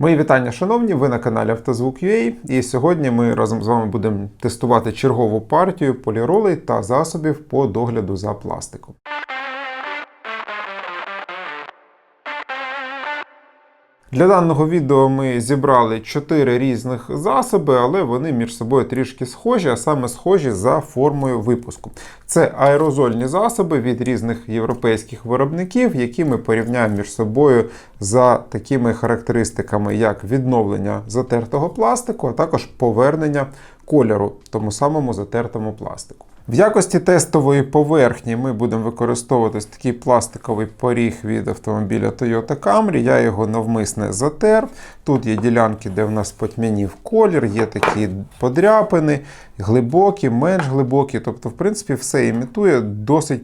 Мої вітання, шановні, ви на каналі Автозвук.ua і сьогодні ми разом з вами будемо тестувати чергову партію поліролей та засобів по догляду за пластиком. Для даного відео ми зібрали 4 різних засоби, але вони між собою трішки схожі, а саме схожі за формою випуску. Це аерозольні засоби від різних європейських виробників, які ми порівняємо між собою за такими характеристиками, як відновлення затертого пластику, а також повернення кольору тому самому затертому пластику. В якості тестової поверхні ми будемо використовувати такий пластиковий поріг від автомобіля Toyota Camry. Я його навмисне затер. Тут є ділянки, де в нас потьмянів колір, є такі подряпини, глибокі, менш глибокі. Тобто, в принципі, все імітує досить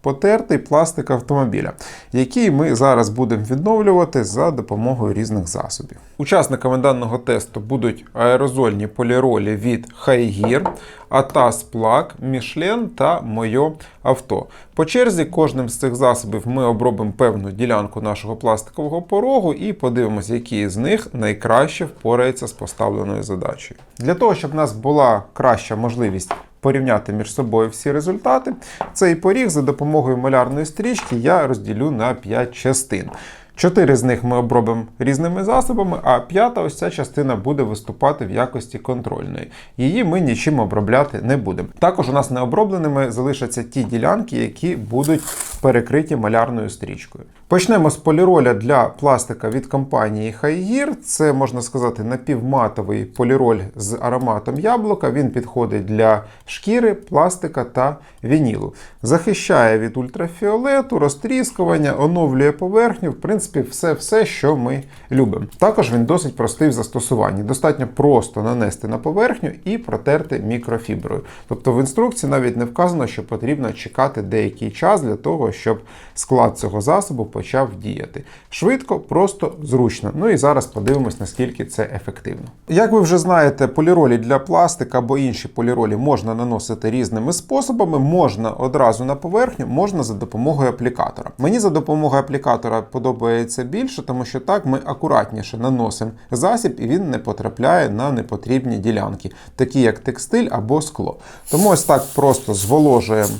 потертий пластик автомобіля, який ми зараз будемо відновлювати за допомогою різних засобів. Учасниками даного тесту будуть аерозольні поліролі від Хайгір, Атас Плак, Мішлен та Моє авто. По черзі кожним з цих засобів ми обробимо певну ділянку нашого пластикового порогу і подивимося, які з них найкраще впораються з поставленою задачею. Для того, щоб в нас була краща можливість порівняти між собою всі результати, цей поріг за допомогою малярної стрічки я розділю на 5 частин. Чотири з них ми обробимо різними засобами, а п'ята ось ця частина буде виступати в якості контрольної. Її ми нічим обробляти не будемо. Також у нас необробленими залишаться ті ділянки, які будуть перекриті малярною стрічкою. Почнемо з поліроля для пластика від компанії Хайгір. Це можна сказати напівматовий поліроль з ароматом яблука. Він підходить для шкіри, пластика та вінілу. Захищає від ультрафіолету, розтріскування, оновлює поверхню. В принципі, все, все, що ми любимо. Також він досить простий в застосуванні. Достатньо просто нанести на поверхню і протерти мікрофіброю. Тобто в інструкції навіть не вказано, що потрібно чекати деякий час для того, щоб склад цього засобу почав діяти. Швидко, просто, зручно. Ну і зараз подивимось, наскільки це ефективно. Як ви вже знаєте, поліролі для пластика або інші поліролі можна наносити різними способами. Можна одразу на поверхню, можна за допомогою аплікатора. Мені за допомогою аплікатора подобається більше, тому що так ми акуратніше наносимо засіб і він не потрапляє на непотрібні ділянки, такі як текстиль або скло. Тому ось так просто зволожуємо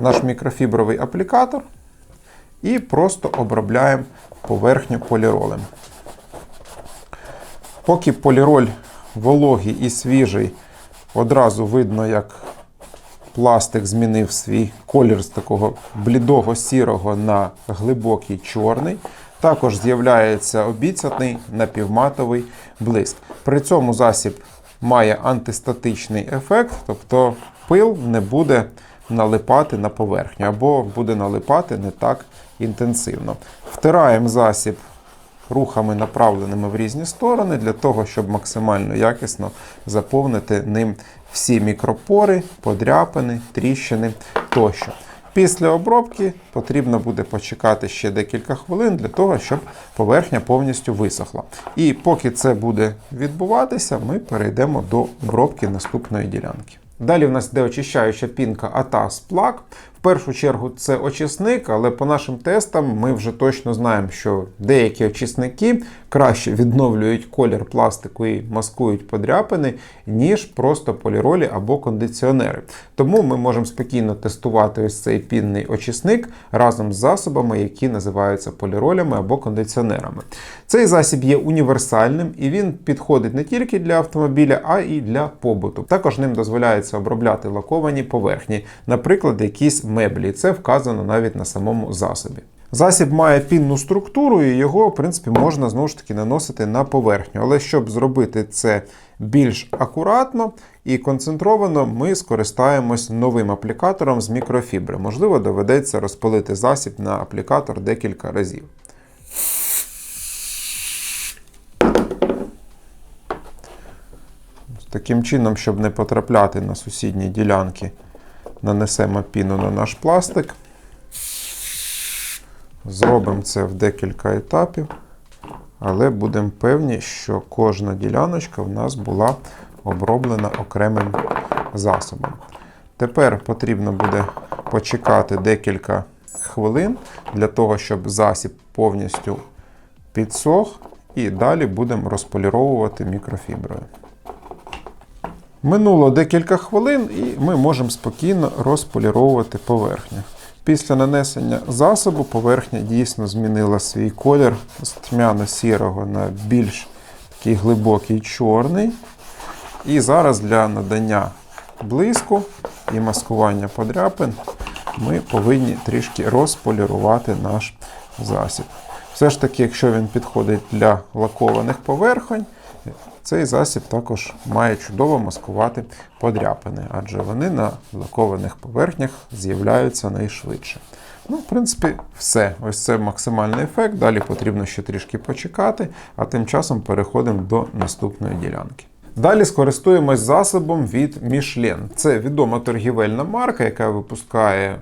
наш мікрофібровий аплікатор і просто обробляємо поверхню поліролем. Поки поліроль вологий і свіжий, одразу видно, як пластик змінив свій колір з такого блідого сірого на глибокий чорний. Також з'являється обіцяний напівматовий блиск. При цьому засіб має антистатичний ефект, тобто пил не буде налипати на поверхню або буде налипати не так інтенсивно. Втираємо засіб рухами, направленими в різні сторони, для того, щоб максимально якісно заповнити ним всі мікропори, подряпини, тріщини тощо. Після обробки потрібно буде почекати ще декілька хвилин для того, щоб поверхня повністю висохла. І поки це буде відбуватися, ми перейдемо до обробки наступної ділянки. Далі в нас йде очищаюча пінка Atas Plug. Першу чергу це очисник, але по нашим тестам ми вже точно знаємо, що деякі очисники краще відновлюють колір пластику і маскують подряпини, ніж просто поліролі або кондиціонери. Тому ми можемо спокійно тестувати ось цей пінний очисник разом з засобами, які називаються поліролями або кондиціонерами. Цей засіб є універсальним і він підходить не тільки для автомобіля, а й для побуту. Також ним дозволяється обробляти лаковані поверхні, наприклад, якісь меблі. і Це вказано навіть на самому засобі. Засіб має пінну структуру, і його, в принципі, можна знову ж таки наносити на поверхню. Але щоб зробити це більш акуратно і концентровано, ми скористаємось новим аплікатором з мікрофібри. Можливо, доведеться розпилити засіб на аплікатор декілька разів. Таким чином, щоб не потрапляти на сусідні ділянки, нанесемо піну на наш пластик. Зробимо це в декілька етапів, але будемо певні, що кожна діляночка в нас була оброблена окремим засобом. Тепер потрібно буде почекати декілька хвилин для того, щоб засіб повністю підсох і далі будемо розполіровувати мікрофіброю. Минуло декілька хвилин, і ми можемо спокійно розполіровувати поверхню. Після нанесення засобу поверхня дійсно змінила свій колір з тьмяно-сірого на більш такий глибокий чорний. І зараз для надання блиску і маскування подряпин ми повинні трішки розполірувати наш засіб. Все ж таки, якщо він підходить для лакованих поверхонь, цей засіб також має чудово маскувати подряпини, адже вони на лакованих поверхнях з'являються найшвидше. Ну, в принципі, все. Ось це максимальний ефект. Далі потрібно ще трішки почекати, а тим часом переходимо до наступної ділянки. Далі скористуємось засобом від Michelin. Це відома торгівельна марка, яка випускає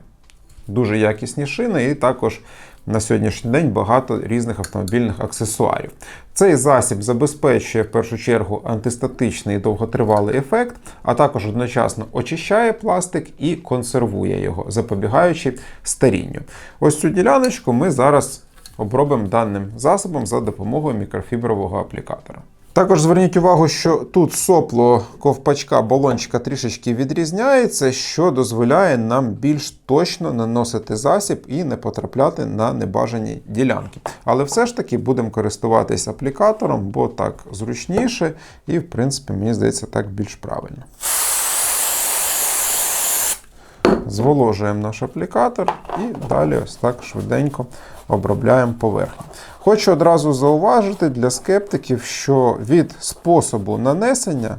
дуже якісні шини, і також на сьогоднішній день багато різних автомобільних аксесуарів. Цей засіб забезпечує в першу чергу антистатичний і довготривалий ефект, а також одночасно очищає пластик і консервує його, запобігаючи старінню. Ось цю діляночку ми зараз обробимо даним засобом за допомогою мікрофібрового аплікатора. Також зверніть увагу, що тут сопло ковпачка балончика трішечки відрізняється, що дозволяє нам більш точно наносити засіб і не потрапляти на небажані ділянки. Але все ж таки будемо користуватись аплікатором, бо так зручніше і, в принципі, мені здається, так більш правильно. Зволожуємо наш аплікатор і далі ось так швиденько обробляємо поверхню. Хочу одразу зауважити для скептиків, що від способу нанесення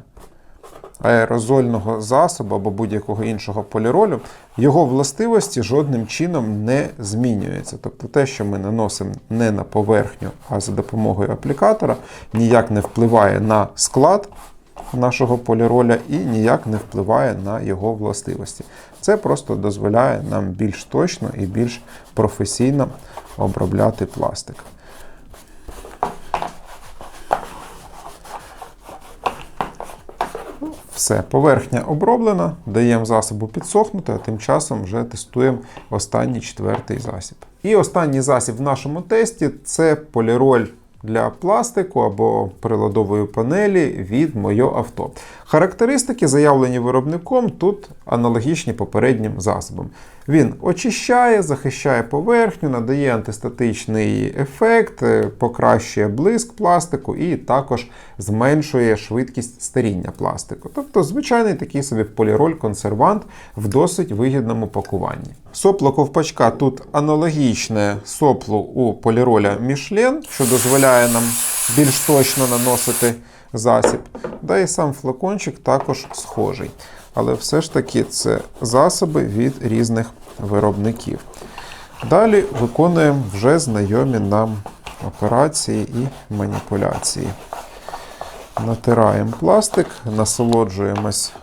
аерозольного засобу або будь-якого іншого поліролю, його властивості жодним чином не змінюються. Тобто те, що ми наносимо не на поверхню, а за допомогою аплікатора, ніяк не впливає на склад нашого поліроля і ніяк не впливає на його властивості. Це просто дозволяє нам більш точно і більш професійно обробляти пластик. Все, поверхня оброблена, даємо засобу підсохнути, а тим часом вже тестуємо останній четвертий засіб. І останній засіб в нашому тесті це поліроль для пластику або приладової панелі від моє авто. Характеристики, заявлені виробником, тут аналогічні попереднім засобам. Він очищає, захищає поверхню, надає антистатичний ефект, е, покращує блиск пластику і також зменшує швидкість старіння пластику. Тобто, звичайний такий собі поліроль-консервант в досить вигідному пакуванні. Сопло ковпачка тут аналогічне соплу у поліроля Michelin, що дозволяє нам більш точно наносити засіб. Да і сам флакончик також схожий. Але все ж таки це засоби від різних виробників. Далі виконуємо вже знайомі нам операції і маніпуляції. Натираємо пластик, насолоджуємось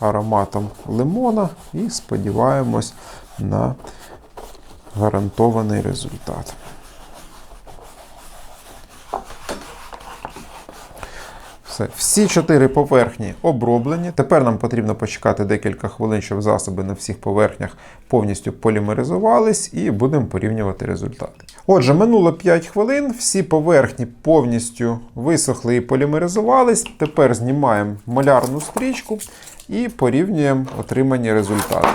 ароматом лимона і сподіваємось на гарантований результат. Все. Всі чотири поверхні оброблені. Тепер нам потрібно почекати декілька хвилин, щоб засоби на всіх поверхнях повністю полімеризувались, і будемо порівнювати результати. Отже, минуло 5 хвилин, всі поверхні повністю висохли і полімеризувались. Тепер знімаємо малярну стрічку і порівнюємо отримані результати.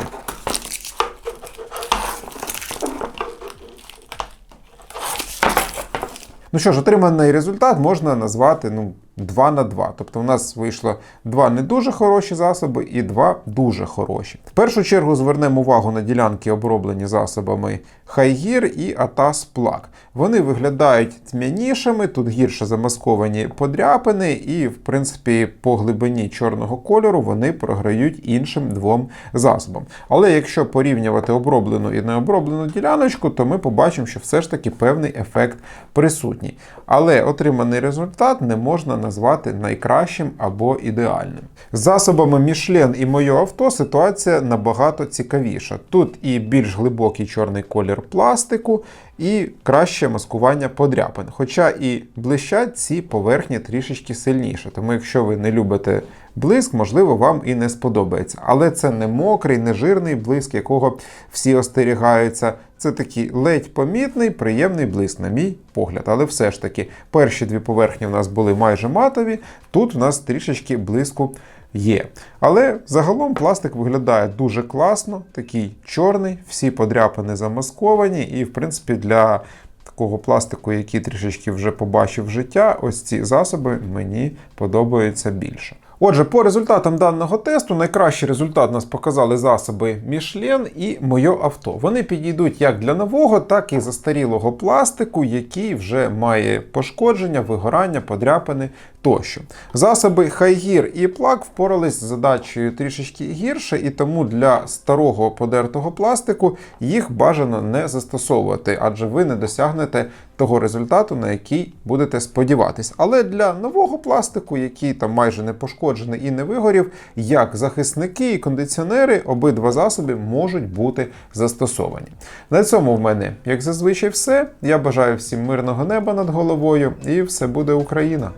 Ну що ж, отриманий результат можна назвати ну, 2 на 2. Тобто у нас вийшло два не дуже хороші засоби і два дуже хороші. В першу чергу звернемо увагу на ділянки, оброблені засобами Хайгір і Атас Плак. Вони виглядають тьмянішими, тут гірше замасковані подряпини, і, в принципі, по глибині чорного кольору вони програють іншим двом засобам. Але якщо порівнювати оброблену і необроблену діляночку, то ми побачимо, що все ж таки певний ефект присутній. Але отриманий результат не можна назвати найкращим або ідеальним. З засобами Michelin і моє авто ситуація набагато цікавіша. Тут і більш глибокий чорний колір пластику і краще маскування подряпин. Хоча і блищать ці поверхні трішечки сильніше. Тому якщо ви не любите блиск, можливо, вам і не сподобається. Але це не мокрий, не жирний блиск, якого всі остерігаються. Це такий ледь помітний, приємний блиск, на мій погляд. Але все ж таки, перші дві поверхні у нас були майже матові, тут у нас трішечки блиску є. Але загалом пластик виглядає дуже класно, такий чорний, всі подряпини замасковані, і, в принципі, для такого пластику, який трішечки вже побачив життя, ось ці засоби мені подобаються більше. Отже, по результатам даного тесту найкращий результат нас показали засоби Michelin і моє авто. Вони підійдуть як для нового, так і застарілого пластику, який вже має пошкодження, вигорання, подряпини тощо. Засоби Хайгір і Плак впорались з задачею трішечки гірше, і тому для старого подертого пластику їх бажано не застосовувати, адже ви не досягнете того результату, на який будете сподіватись. Але для нового пластику, який там майже не пошкоджений і не вигорів, як захисники і кондиціонери, обидва засоби можуть бути застосовані. На цьому в мене, як зазвичай, все. Я бажаю всім мирного неба над головою, і все буде Україна!